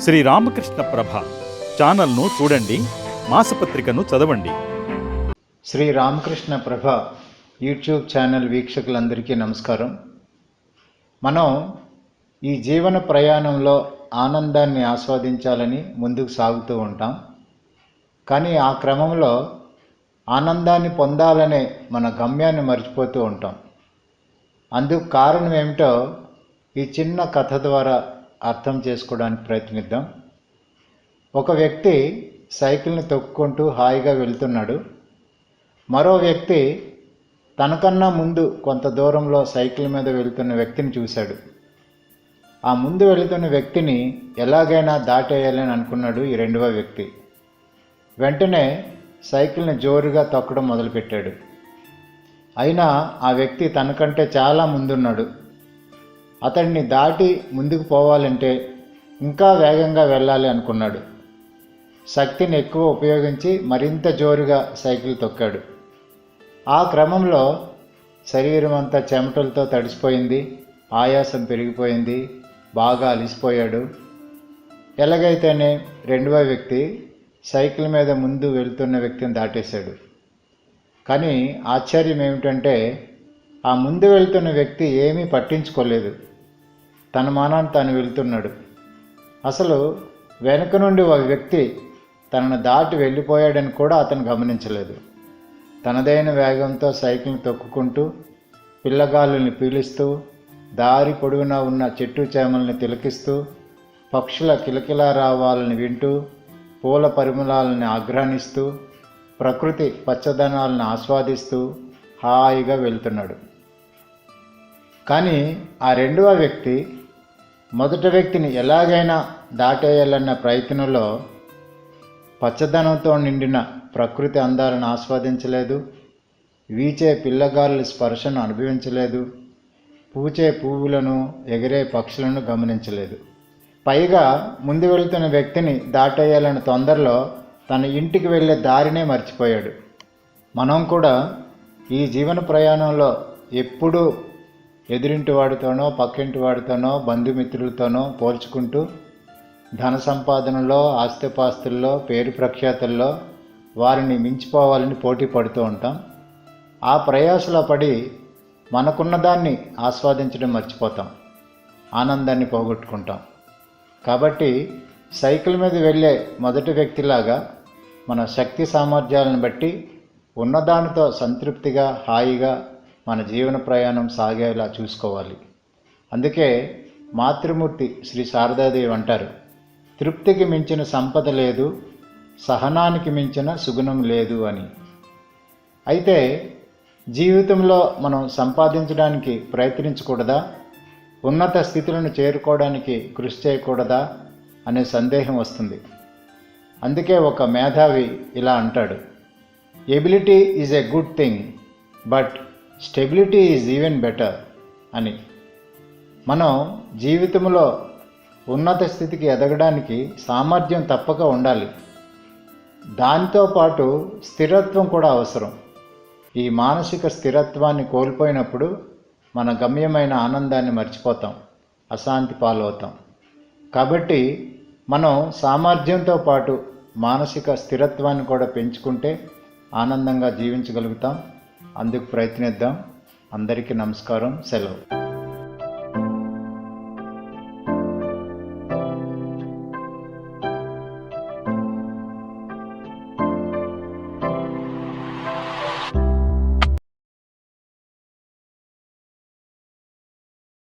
శ్రీ రామకృష్ణ ప్రభ ఛానల్ను చూడండి మాసపత్రికను చదవండి. శ్రీ రామకృష్ణ ప్రభ యూట్యూబ్ ఛానల్ వీక్షకులందరికీ నమస్కారం. మనం ఈ జీవన ప్రయాణంలో ఆనందాన్ని ఆస్వాదించాలని ముందుకు సాగుతూ ఉంటాం. కానీ ఆ క్రమంలో ఆనందాన్ని పొందాలనే మన గమ్యాన్ని మర్చిపోతూ ఉంటాం. అందుకు కారణం ఏమిటో ఈ చిన్న కథ ద్వారా అర్థం చేసుకోవడానికి ప్రయత్నిద్దాం. ఒక వ్యక్తి సైకిల్ని తొక్కుకుంటూ హాయిగా వెళ్తున్నాడు. మరో వ్యక్తి తనకన్నా ముందు కొంత దూరంలో సైకిల్ మీద వెళ్తున్న వ్యక్తిని చూశాడు. ఆ ముందు వెళుతున్న వ్యక్తిని ఎలాగైనా దాటేయాలని అనుకున్నాడు ఈ రెండవ వ్యక్తి. వెంటనే సైకిల్ని జోరుగా తొక్కడం మొదలుపెట్టాడు. అయినా ఆ వ్యక్తి తనకంటే చాలా ముందున్నాడు. అతడిని దాటి ముందుకు పోవాలంటే ఇంకా వేగంగా వెళ్ళాలి అనుకున్నాడు. శక్తిని ఎక్కువ ఉపయోగించి మరింత జోరుగా సైకిల్ తొక్కాడు. ఆ క్రమంలో శరీరం అంతా చెమటలతో తడిసిపోయింది. ఆయాసం పెరిగిపోయింది. బాగా అలిసిపోయాడు. ఎలాగైతేనే రెండవ వ్యక్తి సైకిల్ మీద ముందు వెళ్తున్న వ్యక్తిని దాటేశాడు. కానీ ఆశ్చర్యం ఏమిటంటే ఆ ముందు వెళ్తున్న వ్యక్తి ఏమీ పట్టించుకోలేదు. తన మానాన్ని తాను వెళ్తున్నాడు. అసలు వెనుక నుండి ఒక వ్యక్తి తనను దాటి వెళ్ళిపోయాడని కూడా అతను గమనించలేదు. తనదైన వేగంతో సైకిల్ని తొక్కుకుంటూ పిల్లగాలుల్ని పీలుస్తూ దారి పొడవునా ఉన్న చెట్టు చేమల్ని తిలకిస్తూ పక్షుల కిలకిలారావాలని వింటూ పూల పరిమళాలని ఆగ్రహణిస్తూ ప్రకృతి పచ్చదనాలను ఆస్వాదిస్తూ హాయిగా వెళ్తున్నాడు. కానీ ఆ రెండవ వ్యక్తి మొదటి వ్యక్తిని ఎలాగైనా దాటేయాలన్న ప్రయత్నంలో పచ్చదనంతో నిండిన ప్రకృతి అందాలను ఆస్వాదించలేదు. వీచే పిల్లగాళ్ళ స్పర్శను అనుభవించలేదు. పూచే పువ్వులను ఎగిరే పక్షులను గమనించలేదు. పైగా ముందు వెళుతున్న వ్యక్తిని దాటేయాలన్న తొందరలో తన ఇంటికి వెళ్ళే దారినే మర్చిపోయాడు. మనం కూడా ఈ జీవన ప్రయాణంలో ఎప్పుడూ ఎదురింటి వాడితోనో పక్కింటి వాడితోనో బంధుమిత్రులతోనో పోల్చుకుంటూ ధన సంపాదనలో ఆస్తిపాస్తుల్లో పేరు ప్రఖ్యాతుల్లో వారిని మించిపోవాలని పోటీ పడుతూ ఉంటాం. ఆ ప్రయాసలో పడి మనకున్న దాన్ని ఆస్వాదించడం మర్చిపోతాం. ఆనందాన్ని పోగొట్టుకుంటాం. కాబట్టి సైకిల్ మీద వెళ్ళే మొదటి వ్యక్తిలాగా మన శక్తి సామర్థ్యాలను బట్టి ఉన్నదానితో సంతృప్తిగా హాయిగా మన జీవన ప్రయాణం సాగేలా చూసుకోవాలి. అందుకే మాతృమూర్తి శ్రీ శారదాదేవి అంటారు తృప్తికి మించిన సంపద లేదు సహనానికి మించిన సుగుణం లేదు అని. అయితే జీవితంలో మనం సంపాదించడానికి ప్రయత్నించకూడదా? ఉన్నత స్థితులను చేరుకోవడానికి కృషి చేయకూడదా? అనే సందేహం వస్తుంది. అందుకే ఒక మేధావి ఇలా అంటాడు ability is a good thing but stability is even better అని. మనం జీవితంలో ఉన్నత స్థితికి ఎదగడానికి సామర్థ్యం తప్పక ఉండాలి. దానితో పాటు స్థిరత్వం కూడా అవసరం. ఈ మానసిక స్థిరత్వాన్ని కోల్పోయినప్పుడు మన గమ్యమైన ఆనందాన్ని మర్చిపోతాం అశాంతి పాలవుతాం. కాబట్టి మనం సామర్థ్యంతో పాటు మానసిక స్థిరత్వాన్ని కూడా పెంచుకుంటే ఆనందంగా జీవించగలుగుతాం. అందుకు ప్రయత్నిద్దాం. అందరికీ నమస్కారం సెలవు.